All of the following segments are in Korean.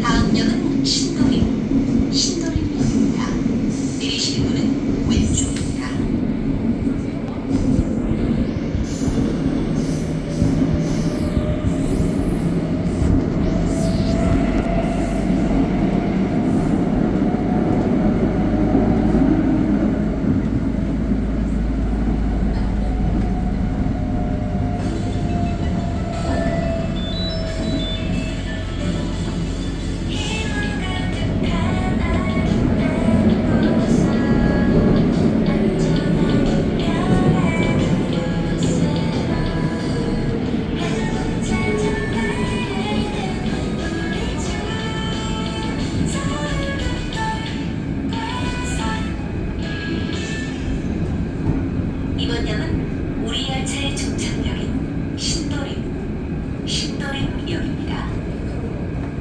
다음 년은 신동이. 방향은 우리 열차의 종착역인 신도림, 신도림역입니다.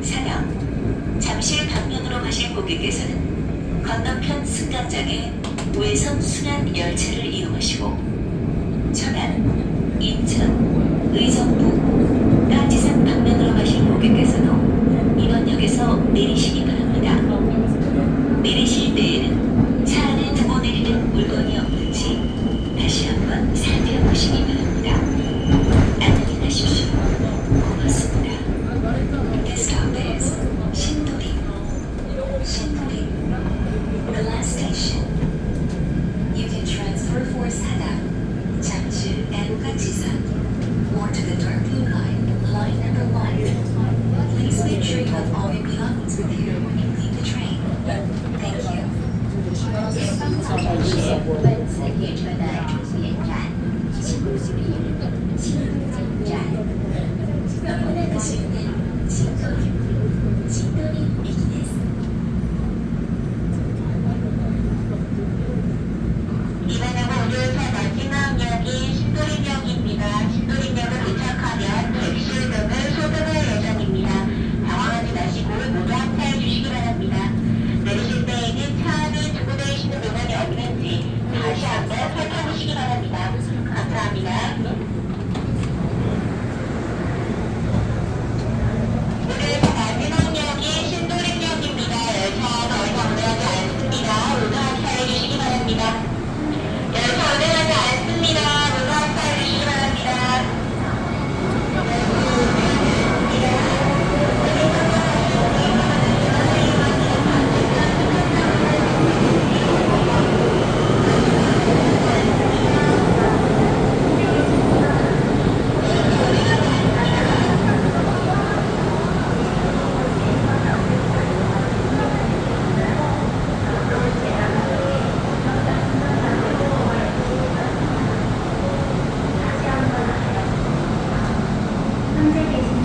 사양, 잠실 방면으로 가실 고객께서는 건너편 승강장에 우회선 순환 열차를 이용하시고 천안, 인천, 의정부, 까지산 방면으로 가실 고객께서는 前方到发车站，本次列车的终点站。 현재 계신